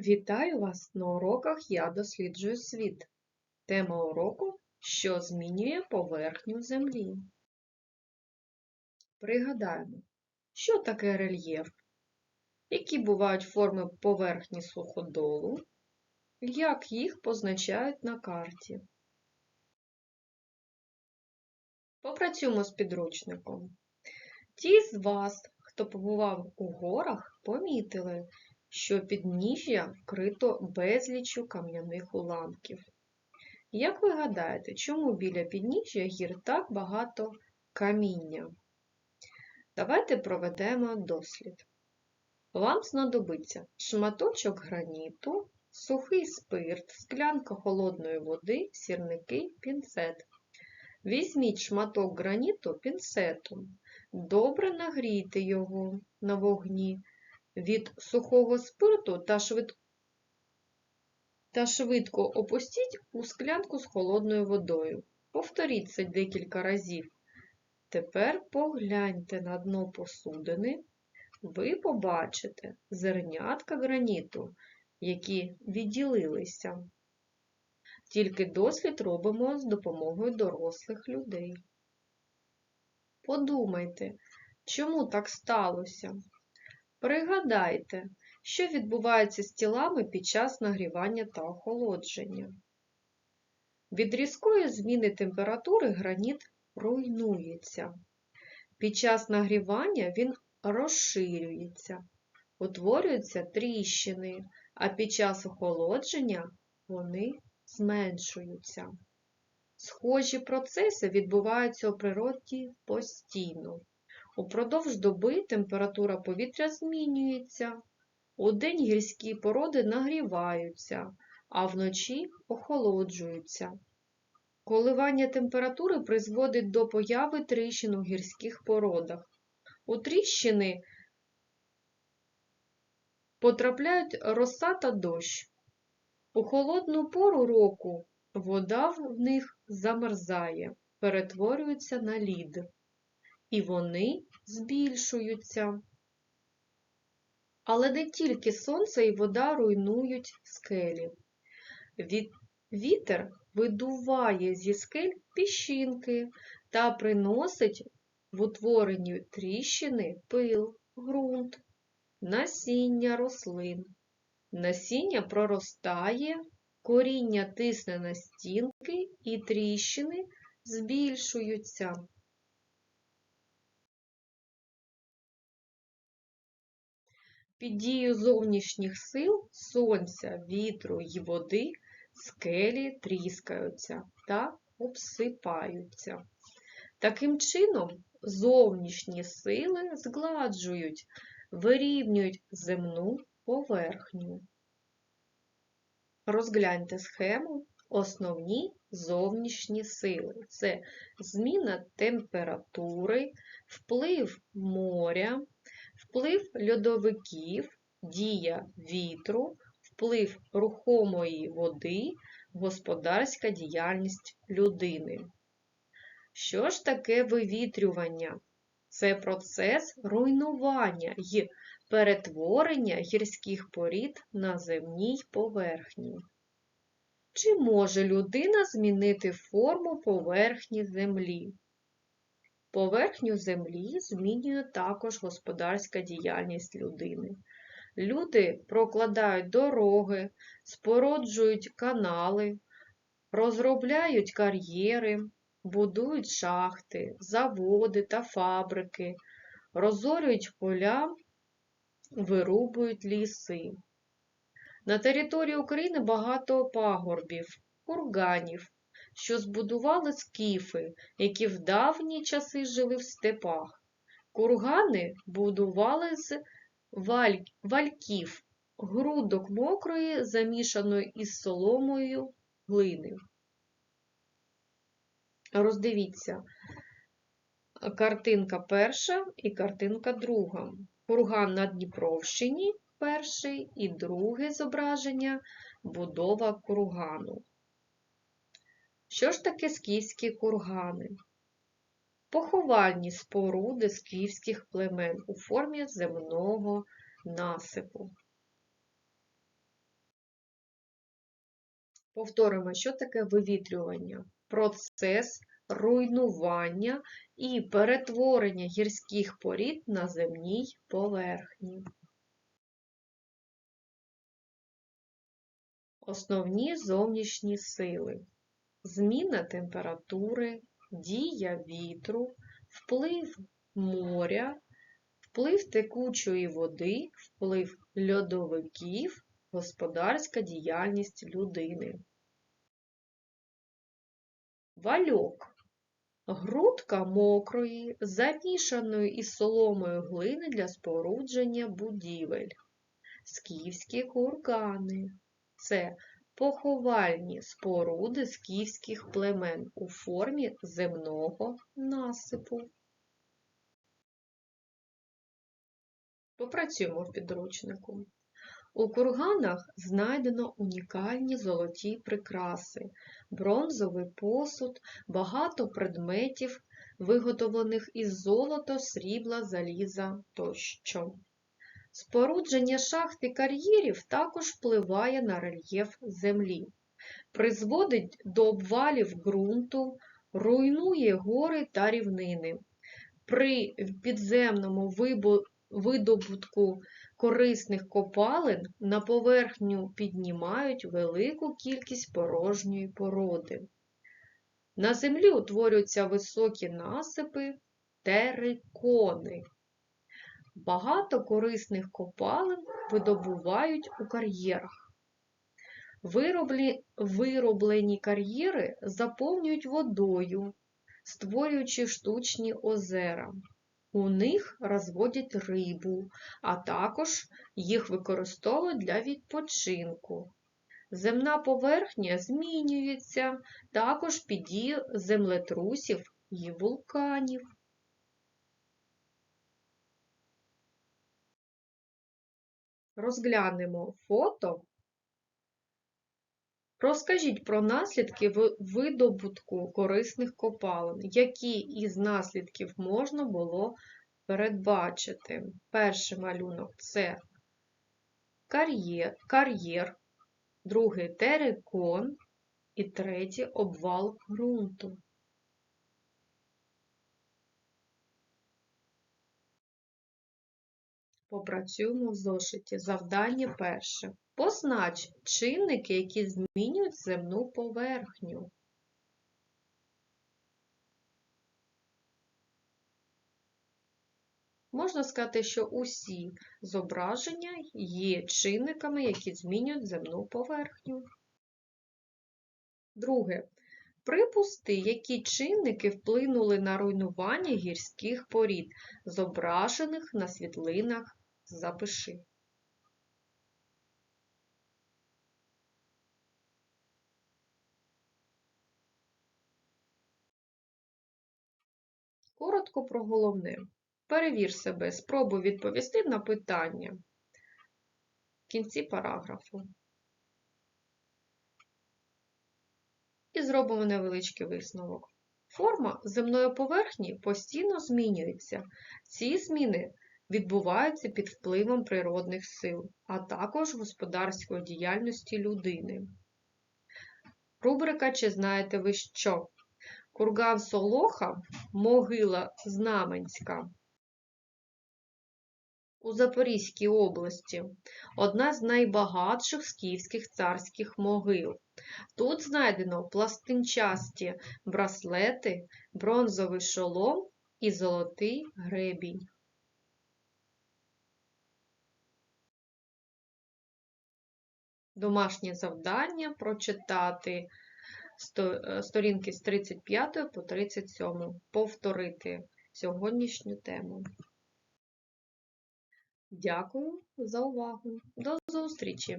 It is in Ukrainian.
Вітаю вас на уроках Я досліджую світ. Тема уроку Що змінює поверхню Землі. Пригадаємо, що таке рельєф, які бувають форми поверхні суходолу, як їх позначають на карті. Попрацюємо з підручником. Ті з вас, хто побував у горах, помітили, що підніжжя вкрито безліччю кам'яних уламків. Як ви гадаєте, чому біля підніжжя гір так багато каміння? Давайте проведемо дослід. Вам знадобиться шматочок граніту, сухий спирт, склянка холодної води, сірники, пінцет. Візьміть шматок граніту пінцетом, добре нагрійте його на вогні від сухого спирту та швидко та швидко опустіть у склянку з холодною водою. Повторіть це декілька разів. Тепер погляньте на дно посудини, ви побачите зернятка граніту, які відділилися. Тільки дослід робимо з допомогою дорослих людей. Подумайте, чому так сталося? Пригадайте, що відбувається з тілами під час нагрівання та охолодження. Від різкої зміни температури граніт руйнується. Під час нагрівання він розширюється, утворюються тріщини, а під час охолодження вони зменшуються. Схожі процеси відбуваються у природі постійно. Упродовж доби температура повітря змінюється, удень гірські породи нагріваються, а вночі охолоджуються. Коливання температури призводить до появи тріщин у гірських породах. У тріщини потрапляють роса та дощ. У холодну пору року вода в них замерзає, перетворюється на лід і вони збільшуються. Але не тільки сонце і вода руйнують скелі. Вітер видуває зі скель піщинки та приносить в утворенні тріщини пил, ґрунт, насіння рослин. Насіння проростає, коріння тисне на стінки і тріщини збільшуються. Під дією зовнішніх сил сонця, вітру й води скелі тріскаються та обсипаються. Таким чином, зовнішні сили згладжують, вирівнюють земну поверхню. Розгляньте схему основні зовнішні сили. Це зміна температури, вплив моря, вплив льодовиків, дія вітру, вплив рухомої води, господарська діяльність людини. Що ж таке вивітрювання? Це процес руйнування й перетворення гірських порід на земній поверхні. Чи може людина змінити форму поверхні землі? Поверхню землі змінює також господарська діяльність людини. Люди прокладають дороги, спороджують канали, розробляють кар'єри, будують шахти, заводи та фабрики, розорюють поля, вирубують ліси. На території України багато пагорбів, курганів, що збудували скіфи, які в давні часи жили в степах. Кургани будували з валь... вальків, грудок мокрої, замішаної із соломою глини. Роздивіться, картинка перша і картинка друга. Курган на Дніпровщині перший і друге зображення будова кургану. Що ж таке скіфські кургани? Поховальні споруди скіфських племен у формі земного насипу. Повторимо, що таке вивітрювання? Процес руйнування і перетворення гірських порід на земній поверхні. Основні зовнішні сили. Зміна температури, дія вітру, вплив моря, вплив текучої води, вплив льодовиків, господарська діяльність людини. Вальок грудка мокрої, замішаної із соломою глини для спорудження будівель. Скіфські кургани це поховальні споруди скіфських племен у формі земного насипу. Попрацюємо в підручнику. У курганах знайдено унікальні золоті прикраси, бронзовий посуд, багато предметів, виготовлених із золота, срібла, заліза тощо. Спорудження шахт і кар'єрів також впливає на рельєф землі, призводить до обвалів ґрунту, руйнує гори та рівнини. При підземному видобутку корисних копалин на поверхню піднімають велику кількість порожньої породи. На землі утворюються високі насипи терикони. Багато корисних копалин видобувають у кар'єрах. Вироблені кар'єри заповнюють водою, створюючи штучні озера. У них розводять рибу, а також їх використовують для відпочинку. Земна поверхня змінюється також під дією землетрусів і вулканів. Розглянемо фото. Розкажіть про наслідки видобутку корисних копалин. Які із наслідків можна було передбачити? Перший малюнок це кар'єр, кар'єр, другий терикон і третій обвал ґрунту. Попрацюємо в зошиті. Завдання перше. Познач чинники, які змінюють земну поверхню. Можна сказати, що усі зображення є чинниками, які змінюють земну поверхню. Друге. Припусти, які чинники вплинули на руйнування гірських порід, зображених на світлинах запиши. Коротко про головне. Перевір себе, спробуй відповісти на питання в кінці параграфу. І зробимо невеличкий висновок. Форма земної поверхні постійно змінюється. Ці зміни відбуваються під впливом природних сил, а також господарської діяльності людини. Рубрика Чи знаєте ви що? Курган Солоха, могила Знаменська у Запорізькій області одна з найбагатших скіфських царських могил. Тут знайдено пластинчасті браслети, бронзовий шолом і золотий гребінь. Домашнє завдання прочитати е, сторінки з 35 по 37, повторити сьогоднішню тему. Дякую за увагу. До зустрічі!